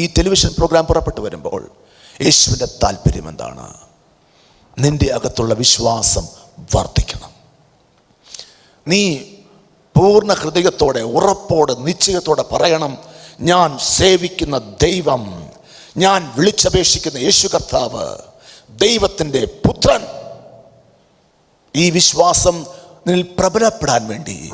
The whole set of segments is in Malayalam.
ഈ ടെലിവിഷൻ പ്രോഗ്രാം പുറപ്പെട്ടു വരുമ്പോൾ യേശുവിന്റെ താല്പര്യം എന്താണ്? നിന്റെ അകത്തുള്ള വിശ്വാസം വർദ്ധിക്കണം. നീ പൂർണ ഹൃദയത്തോടെ ഉറപ്പോടെ നിശ്ചയത്തോടെ പറയണം ഞാൻ സേവിക്കുന്ന ദൈവം ഞാൻ വിളിച്ചപേക്ഷിക്കുന്ന യേശു കർത്താവ് ദൈവത്തിന്റെ പുത്രൻ. ഈ വിശ്വാസം നിന്നിൽ പ്രബലപ്പെടാൻ വേണ്ടി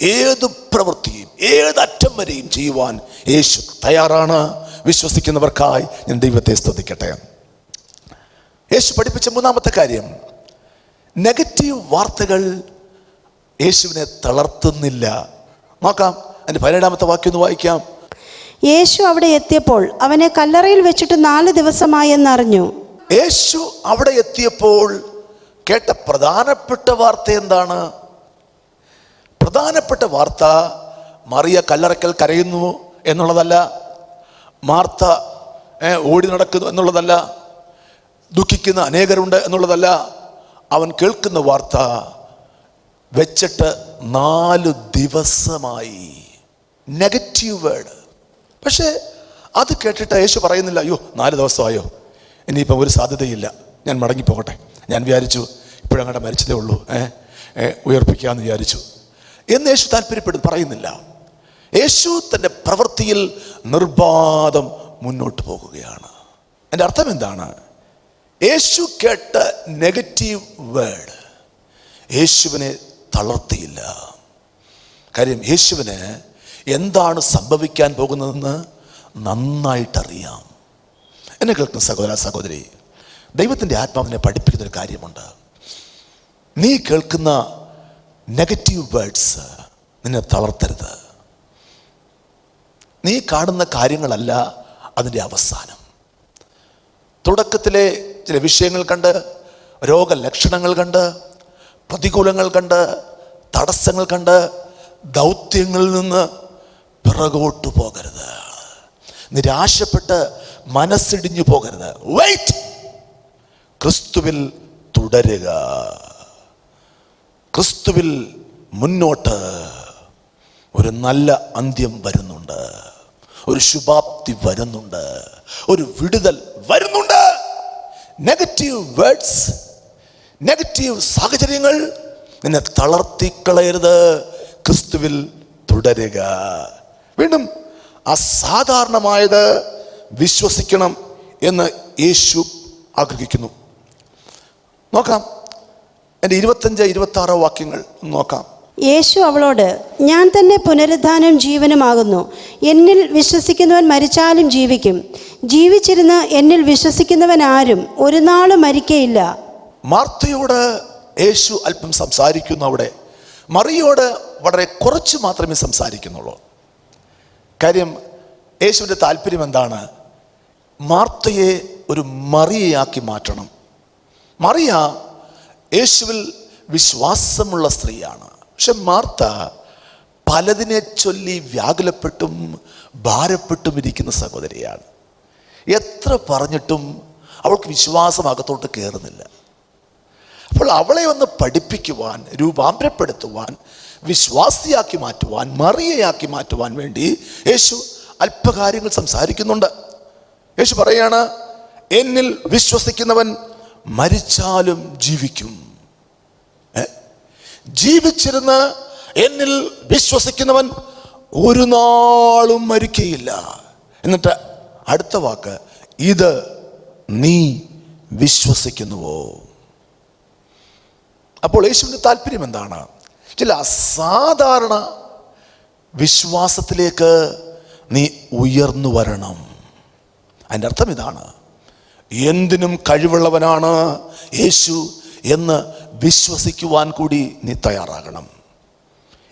ഏത് പ്രവൃത്തിയും ഏതറ്റം വരെയും ചെയ്യുവാൻ യേശു തയ്യാറാണ്. വിശ്വസിക്കുന്നവർക്കായി ഞാൻ ദൈവത്തെ സ്തുതിക്കട്ടെ. യേശു പഠിപ്പിച്ച മൂന്നാമത്തെ കാര്യം നെഗറ്റീവ് വാർത്തകൾ യേശുവിനെ തളർത്തുന്നില്ല. നോക്കാം അതിന്റെ പതിനേഴാമത്തെ വാക്യം ഒന്ന് വായിക്കാം. യേശു അവിടെ എത്തിയപ്പോൾ അവനെ കല്ലറയിൽ വെച്ചിട്ട് നാല് ദിവസമായി എന്നറിഞ്ഞു. യേശു അവിടെ എത്തിയപ്പോൾ കേട്ട പ്രധാനപ്പെട്ട വാർത്ത എന്താണ്? പ്രധാനപ്പെട്ട വാർത്ത മറിയ കല്ലറക്കൽ കരയുന്നു എന്നുള്ളതല്ല മാർത്ത ഓടി നടക്കുന്നു എന്നുള്ളതല്ല. ദുഃഖിക്കുന്ന അനേകരുണ്ട് എന്നുള്ളതല്ല. അവൻ കേൾക്കുന്ന വാർത്ത വെച്ചിട്ട് നാല് ദിവസമായി. നെഗറ്റീവ് വേർഡ് പക്ഷേ അത് കേട്ടിട്ട് യേശു പറയുന്നില്ല അയ്യോ നാല് ദിവസമായോ? ഇനിയിപ്പം ഒരു സാധ്യതയില്ല. ഞാൻ മടങ്ങിപ്പോകട്ടെ. ഞാൻ വിചാരിച്ചു ഇപ്പോഴങ്ങടെ മരിച്ചതേ ഉള്ളൂ. ഏ, ഉയർപ്പിക്കാമെന്ന് വിചാരിച്ചു. എന്ന് യേശു താല്പര്യപ്പെടുന്നു പറയുന്നില്ല. യേശു തന്റെ പ്രവൃത്തിയിൽ നിർബാധം മുന്നോട്ട് പോകുകയാണ്. എന്റെ അർത്ഥം എന്താണ്? യേശു കേട്ട നെഗറ്റീവ് വേർഡ് യേശുവിനെ തളർത്തിയില്ല. കാര്യം യേശുവിന് എന്താണ് സംഭവിക്കാൻ പോകുന്നതെന്ന് നന്നായിട്ടറിയാം. എന്നെ കേൾക്കുന്ന സഹോദര സഹോദരി ദൈവത്തിന്റെ ആത്മാവിനെ പഠിപ്പിക്കുന്ന ഒരു കാര്യമുണ്ട്. നീ കേൾക്കുന്ന നെഗറ്റീവ് വേർഡ്സ് നിന്നെ തളർത്തരുത്. നീ കാണുന്ന കാര്യങ്ങളല്ല അതിന്റെ അവസാനം. തുടക്കത്തിലെ ചില വിഷയങ്ങൾ കണ്ട് രോഗലക്ഷണങ്ങൾ കണ്ട് പ്രതികൂലങ്ങൾ കണ്ട് തടസ്സങ്ങൾ കണ്ട് ദൗത്യങ്ങളിൽ നിന്ന് പിറകോട്ട് പോകരുത്. നിരാശപ്പെട്ട് മനസ്സിടിഞ്ഞു പോകരുത്. വെയിറ്റ് ക്രിസ്തുവിൽ തുടരുക. ക്രിസ്തുവിൽ മുന്നോട്ട്. ഒരു നല്ല അന്ത്യം വരുന്നുണ്ട്. ഒരു ശുഭാപ്തി വരുന്നുണ്ട്. ഒരു വിടുതൽ വരുന്നുണ്ട്. നെഗറ്റീവ് വേർഡ്സ് നെഗറ്റീവ് സാഹചര്യങ്ങൾ നിന്നെ തളർത്തിക്കളയരുത് ക്രിസ്തുവിൽ തുടരുക. വീണ്ടും അസാധാരണമായത് വിശ്വസിക്കണം എന്ന് യേശു ആഗ്രഹിക്കുന്നു. നോക്കാം. എന്റെ ഇരുപത്തഞ്ച് ഇരുപത്തി ആറോ വാക്യങ്ങൾ നോക്കാം. യേശു അവളോട് ഞാൻ തന്നെ പുനരുദ്ധാനം ജീവനുമാകുന്നു. എന്നിൽ വിശ്വസിക്കുന്നവൻ മരിച്ചാലും ജീവിക്കും. ജീവിച്ചിരുന്ന് എന്നിൽ വിശ്വസിക്കുന്നവൻ ആരും ഒരു നാളും മരിക്കയില്ല. മാർത്തയോട് യേശു അല്പം സംസാരിക്കുന്നു അവിടെ. മറിയോട് വളരെ കുറച്ച് മാത്രമേ സംസാരിക്കുന്നുള്ളൂ. കാര്യം യേശുവിന്റെ താല്പര്യം എന്താണ്? മാർത്തയെ ഒരു മറിയയാക്കി മാറ്റണം. മറിയ യേശുവിൽ വിശ്വാസമുള്ള സ്ത്രീയാണ്. പക്ഷെ മാർത്ത പലതിനെ ചൊല്ലി വ്യാകുലപ്പെട്ടും ഭാരപ്പെട്ടും ഇരിക്കുന്ന സഹോദരിയാണ്. എത്ര പറഞ്ഞിട്ടും അവൾക്ക് വിശ്വാസം അകത്തോട്ട് കയറുന്നില്ല അപ്പോൾ അവളെ ഒന്ന് പഠിപ്പിക്കുവാൻ രൂപാന്തരപ്പെടുത്തുവാൻ വിശ്വാസിയാക്കി മാറ്റുവാൻ മറിയയാക്കി മാറ്റുവാൻ വേണ്ടി യേശു അല്പകാര്യങ്ങൾ സംസാരിക്കുന്നുണ്ട്. യേശു പറയാണ് എന്നിൽ വിശ്വസിക്കുന്നവൻ മരിച്ചാലും ജീവിക്കും? ജീവിച്ചിരുന്ന് എന്നിൽ വിശ്വസിക്കുന്നവൻ ഒരു നാളും മരിക്കയില്ല. എന്നിട്ട് അടുത്ത വാക്ക് ഇത് നീ വിശ്വസിക്കുന്നുവോ? അപ്പോൾ യേശുവിന്റെ താല്പര്യം എന്താണ്? ചില അസാധാരണ വിശ്വാസത്തിലേക്ക് നീ ഉയർന്നു വരണം. അതിന്റെ അർത്ഥം ഇതാണ്. എന്തിനും കഴിവുള്ളവനാണ് യേശു എന്ന് വിശ്വസിക്കുവാൻ കൂടി നീ തയ്യാറാകണം.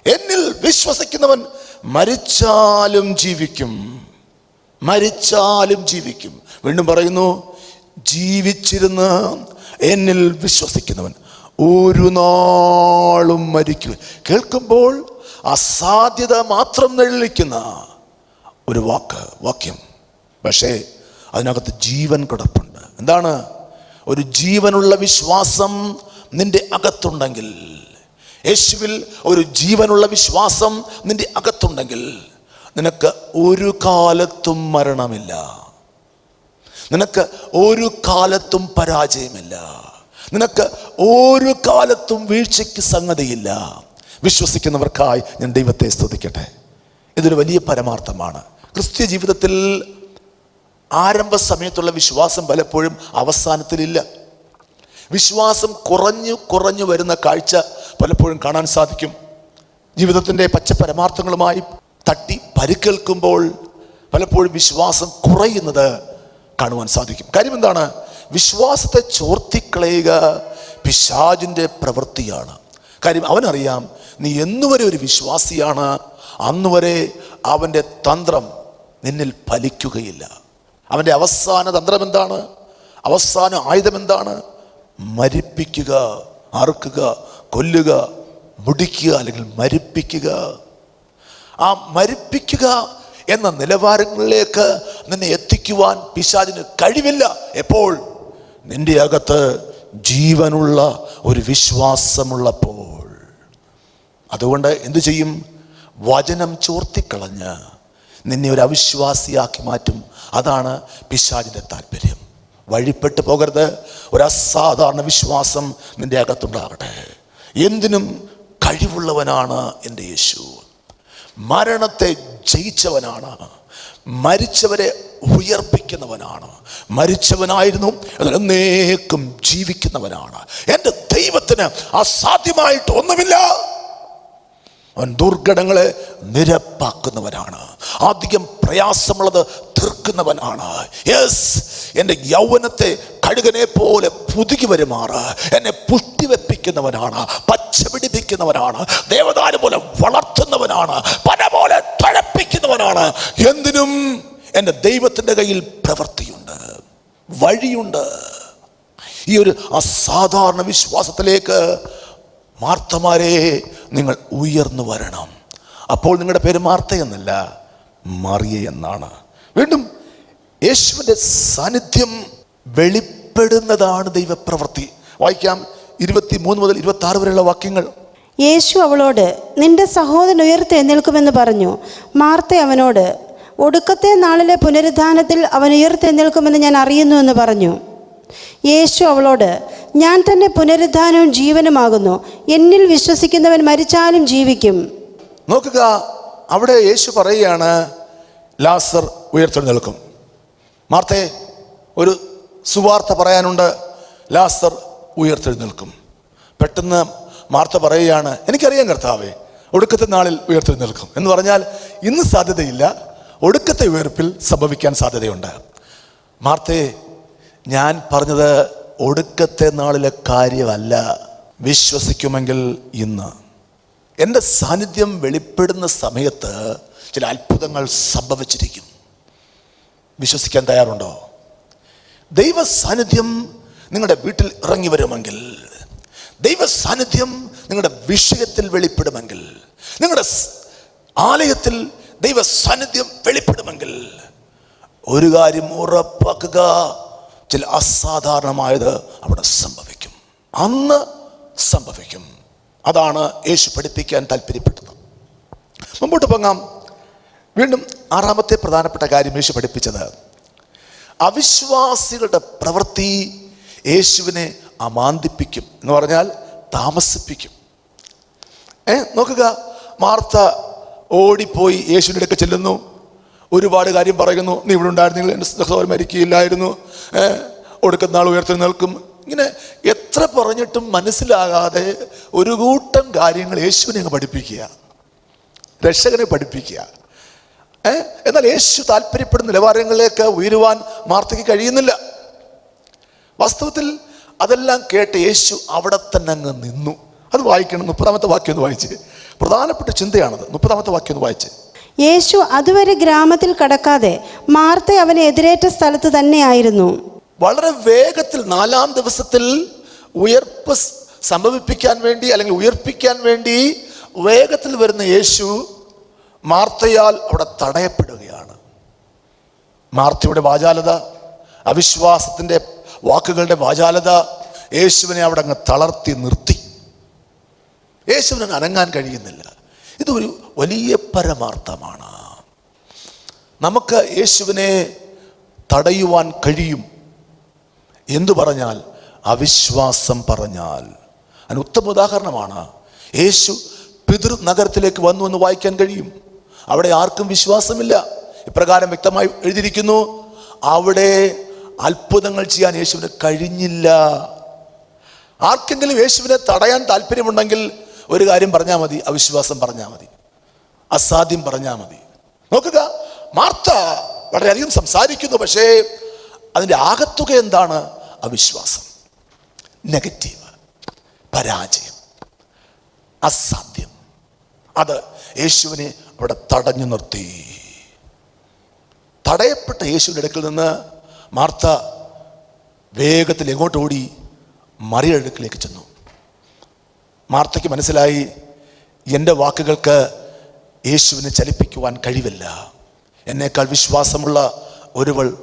എന്നിൽ വിശ്വസിക്കുന്നവൻ മരിച്ചാലും ജീവിക്കും. മരിച്ചാലും ജീവിക്കും. വീണ്ടും പറയുന്നു ജീവിച്ചിരുന്ന് എന്നിൽ വിശ്വസിക്കുന്നവൻ ഒരു നാളും മരിക്കും. കേൾക്കുമ്പോൾ അസാധ്യത മാത്രം നെള്ളിക്കുന്ന ഒരു വാക്ക് വാക്യം. പക്ഷേ അതിനകത്ത് ജീവൻ കിടപ്പുണ്ട്. എന്താണ്? ഒരു ജീവനുള്ള വിശ്വാസം നിന്റെ അകത്തുണ്ടെങ്കിൽ. യേശുവിൽ ഒരു ജീവനുള്ള വിശ്വാസം നിന്റെ അകത്തുണ്ടെങ്കിൽ നിനക്ക് ഒരു കാലത്തും മരണമില്ല. നിനക്ക് ഒരു കാലത്തും പരാജയമില്ല. നിനക്ക് ഒരു കാലത്തും വീഴ്ചയ്ക്ക് സംഗതിയില്ല. വിശ്വസിക്കുന്നവർക്കായി ഞാൻ ദൈവത്തെ സ്തുതിക്കട്ടെ. ഇതൊരു വലിയ പരമാർത്ഥമാണ്. ക്രിസ്ത്യ ജീവിതത്തിൽ ആരംഭ സമയത്തുള്ള വിശ്വാസം പലപ്പോഴും അവസാനത്തിലില്ല. വിശ്വാസം കുറഞ്ഞു കുറഞ്ഞു വരുന്ന കാഴ്ച പലപ്പോഴും കാണാൻ സാധിക്കും. ജീവിതത്തിന്റെ പച്ച പരമാർത്ഥങ്ങളുമായി തട്ടി പരിക്കേൽക്കുമ്പോൾ പലപ്പോഴും വിശ്വാസം കുറയുന്നത് കാണുവാൻ സാധിക്കും. കാര്യം എന്താണ്? വിശ്വാസത്തെ ചോർത്തിക്കളയുക പിശാജിന്റെ പ്രവൃത്തിയാണ്. കാര്യം അവനറിയാം നീ എന്നുവരെ ഒരു വിശ്വാസിയാണ് അന്നുവരെ അവന്റെ തന്ത്രം നിന്നിൽ ഫലിക്കുകയില്ല. അവന്റെ അവസാന തന്ത്രം എന്താണ് അവസാന ആയുധം എന്താണ് മരിപ്പിക്കുക അറുക്കുക കൊല്ലുക മുടിക്കുക അല്ലെങ്കിൽ മരിപ്പിക്കുക. ആ മരിപ്പിക്കുക എന്ന നിലവാരങ്ങളിലേക്ക് നിന്നെ എത്തിക്കുവാൻ പിശാചിന് കഴിവില്ല. എപ്പോൾ? നിന്റെ അകത്ത് ജീവനുള്ള ഒരു വിശ്വാസമുള്ളപ്പോൾ. അതുകൊണ്ട് എന്തു ചെയ്യും? വചനം ചോർത്തിക്കളഞ്ഞ് നിന്നെ ഒരു അവിശ്വാസിയാക്കി മാറ്റും. അതാണ് പിശാചിന്റെ താല്പര്യം. വഴിപ്പെട്ടു പോകരുത്. ഒരു അസാധാരണ വിശ്വാസം നിന്റെ അകത്തുണ്ടാകട്ടെ. എന്തിനും കഴിവുള്ളവനാണ് എന്റെ യേശു. മരണത്തെ ജയിച്ചവനാണ്. മരിച്ചവരെ ഉയർപ്പിക്കുന്നവനാണ്. മരിച്ചവനായിരുന്നു എന്നാൽ എന്നേക്കും ജീവിക്കുന്നവനാണ്. എന്റെ ദൈവത്തിന് അസാധ്യമായിട്ട് ഒന്നുമില്ല. അവൻ ദുർഘടങ്ങളെ നിരപ്പാക്കുന്നവനാണ്. അധികം പ്രയാസമുള്ളത് തീർക്കുന്നവനാണ്. യെസ് എന്റെ യൗവനത്തെ കഴുകനെ പോലെ പുതുക്കി വരുമാറ്. എന്നെ പുഷ്ടിവെപ്പിക്കുന്നവനാണ് പച്ചപിടിപ്പിക്കുന്നവനാണ് ദേവദാന പോലെ വളർത്തുന്നവനാണ് പന പോലെ തഴപ്പിക്കുന്നവനാണ്. എന്തിനും എന്റെ ദൈവത്തിന്റെ കയ്യിൽ പ്രവൃത്തിയുണ്ട് വഴിയുണ്ട്. ഈ ഒരു അസാധാരണ വിശ്വാസത്തിലേക്ക് മാർത്തമാരെ നിങ്ങൾ ഉയർന്നു വരണം. അപ്പോൾ നിങ്ങളുടെ പേര് മാർത്ത എന്നല്ല മറിയ എന്നാണ്. വീണ്ടും യേശുവിന്റെ സാന്നിധ്യം വെളിപ്പെടുന്നതാണ് ദൈവപ്രവൃത്തി. വായിക്കാം ഇരുപത്തി മൂന്ന് മുതൽ ഇരുപത്തി ആറ് വരെയുള്ള വാക്യങ്ങൾ. യേശു അവളോട് നിന്റെ സഹോദരൻ ഉയർത്തെഴുന്നേൽക്കുമെന്ന് പറഞ്ഞു. മാർത്ത അവനോട് ഒടുക്കത്തെ നാളിലെ പുനരുദ്ധാനത്തിൽ അവൻ ഉയർത്തെഴുന്നേൽക്കുമെന്ന് ഞാൻ അറിയുന്നു എന്ന് പറഞ്ഞു. യേശു അവളോട് ഞാൻ തന്നെ പുനരുദ്ധാനവും ജീവനുമാകുന്നു. എന്നിൽ വിശ്വസിക്കുന്നവൻ മരിച്ചാലും ജീവിക്കും. നോക്കുക അവിടെ യേശു പറയുകയാണ് ലാസർ ഉയർത്തെഴുന്നേൽക്കും. മാർത്തേ ഒരു സുവാർത്ത പറയാനുണ്ട് ലാസർ ഉയർത്തെഴുന്നേൽക്കും. പെട്ടെന്ന് മാർത്ത പറയുകയാണ് എനിക്കറിയാം കർത്താവേ ഒടുക്കത്തെ നാളിൽ ഉയർത്തെഴുന്നേൽക്കും. എന്ന് പറഞ്ഞാൽ ഇന്ന് സാധ്യതയില്ല ഒടുക്കത്തെ ഉയർപ്പിൽ സംഭവിക്കാൻ സാധ്യതയുണ്ട്. മാർത്തേ ഞാൻ പറഞ്ഞത് ഒടുക്കത്തെ നാളിലെ കാര്യമല്ല വിശ്വസിക്കുമെങ്കിൽ ഇന്ന്. എന്റെ സാന്നിധ്യം വെളിപ്പെടുന്ന സമയത്ത് ചില അത്ഭുതങ്ങൾ സംഭവിച്ചിരിക്കും. വിശ്വസിക്കാൻ തയ്യാറുണ്ടോ? ദൈവ സാന്നിധ്യം നിങ്ങളുടെ വീട്ടിൽ ഇറങ്ങി വരുമെങ്കിൽ ദൈവ സാന്നിധ്യം നിങ്ങളുടെ വിഷയത്തിൽ വെളിപ്പെടുമെങ്കിൽ നിങ്ങളുടെ ആലയത്തിൽ ദൈവ സാന്നിധ്യം വെളിപ്പെടുമെങ്കിൽ ഒരു കാര്യം ഉറപ്പാക്കുക. ചില അസാധാരണമായത് അവിടെ സംഭവിക്കും. അന്ന് സംഭവിക്കും. അതാണ് യേശു പഠിപ്പിക്കാൻ താല്പര്യപ്പെട്ടത്. മുമ്പോട്ട് പോകാം. വീണ്ടും ആറാമത്തെ പ്രധാനപ്പെട്ട കാര്യം യേശു പഠിപ്പിച്ചത്. അവിശ്വാസികളുടെ പ്രവൃത്തി യേശുവിനെ അമാന്തിപ്പിക്കും എന്ന് പറഞ്ഞാൽ താമസിപ്പിക്കും. ഏ നോക്കുക. മാർത്ത ഓടിപ്പോയി യേശുവിന്റെ അടുക്ക ചെല്ലുന്നു. ഒരുപാട് കാര്യം പറയുന്നു. നീ ഇവിടെ ഉണ്ടായിരുന്നെങ്കിൽ എന്റെ സഹോദരൻ മരിക്കുകയില്ലായിരുന്നു. ഒടുക്കുന്ന ആൾ ഉയർത്തി നിൽക്കും. ഇങ്ങനെ എത്ര പറഞ്ഞിട്ടും മനസ്സിലാകാതെ ഒരു കൂട്ടം കാര്യങ്ങൾ യേശുവിനെ അങ്ങ് പഠിപ്പിക്കുക. രക്ഷകനെ പഠിപ്പിക്കുക. എന്നാൽ യേശു താല്പര്യപ്പെടുന്ന നിലവാരങ്ങളിലേക്ക് ഉയരുവാൻ മാർത്തയ്ക്ക് കഴിയുന്നില്ല. വാസ്തവത്തിൽ അതെല്ലാം കേട്ട് യേശു അവിടെ തന്നെ അങ്ങ് നിന്നു. അത് വായിക്കണം. മുപ്പതാമത്തെ വാക്യം ഒന്ന് വായിച്ച്. പ്രധാനപ്പെട്ട ചിന്തയാണത്. മുപ്പതാമത്തെ വാക്യം ഒന്ന് വായിച്ച്. യേശു അതുവരെ ഗ്രാമത്തിൽ കടക്കാതെ മാർത്ത അവനെ എതിരേറ്റ സ്ഥലത്ത് തന്നെയായിരുന്നു. വളരെ വേഗത്തിൽ നാലാം ദിവസത്തിൽ ഉയർപ്പ് സംഭവിപ്പിക്കാൻ വേണ്ടി അല്ലെങ്കിൽ ഉയർപ്പിക്കാൻ വേണ്ടി വേഗത്തിൽ വരുന്ന യേശു മാർത്തയാൽ അവിടെ തടയപ്പെടുകയാണ്. മാർത്തയുടെ വാചാലത അവിശ്വാസത്തിന്റെ വാക്കുകളുടെ വാചാലത യേശുവിനെ അവിടെ അങ്ങ് തളർത്തി നിർത്തി. യേശുവിന് അനങ്ങാൻ കഴിയുന്നില്ല. ഇതൊരു വലിയ പരമാർത്ഥമാണ്. നമുക്ക് യേശുവിനെ തടയുവാൻ കഴിയും. എന്തു പറഞ്ഞാൽ? അവിശ്വാസം പറഞ്ഞാൽ. അതിന് ഉത്തമ ഉദാഹരണമാണ്. യേശു പിതൃ നഗരത്തിലേക്ക് വന്നു എന്ന് വായിക്കാൻ കഴിയും. അവിടെ ആർക്കും വിശ്വാസമില്ല. ഇപ്രകാരം വ്യക്തമായി എഴുതിയിരിക്കുന്നു അവിടെ അത്ഭുതങ്ങൾ ചെയ്യാൻ യേശുവിന് കഴിഞ്ഞില്ല. ആർക്കെങ്കിലും യേശുവിനെ തടയാൻ താല്പര്യമുണ്ടെങ്കിൽ ഒരു കാര്യം പറഞ്ഞാൽ മതി അവിശ്വാസം പറഞ്ഞാൽ മതി അസാധ്യം പറഞ്ഞാൽ മതി. നോക്കുക മാർത്ത വളരെയധികം സംസാരിക്കുന്നു പക്ഷേ അതിന്റെ ആകത്തുക എന്താണ്? അവിശ്വാസം. നെഗറ്റീവ് പരാജയം അസാധ്യം. അത് യേശുവിനെ അവിടെ തടഞ്ഞു നിർത്തി. തടയപ്പെട്ട യേശുവിന്റെ അടുക്കൽ നിന്ന് മാർത്ത വേഗത്തിൽ എങ്ങോട്ട് ഓടി? മറിയുടെ അടുക്കിലേക്ക് ചെന്നു. മാർത്തയ്ക്ക് മനസ്സിലായി എന്റെ വാക്കുകൾക്ക് യേശുവിനെ ചലിപ്പിക്കുവാൻ കഴിവില്ല. എന്നേക്കാൾ വിശ്വാസമുള്ള ഒരുവൾ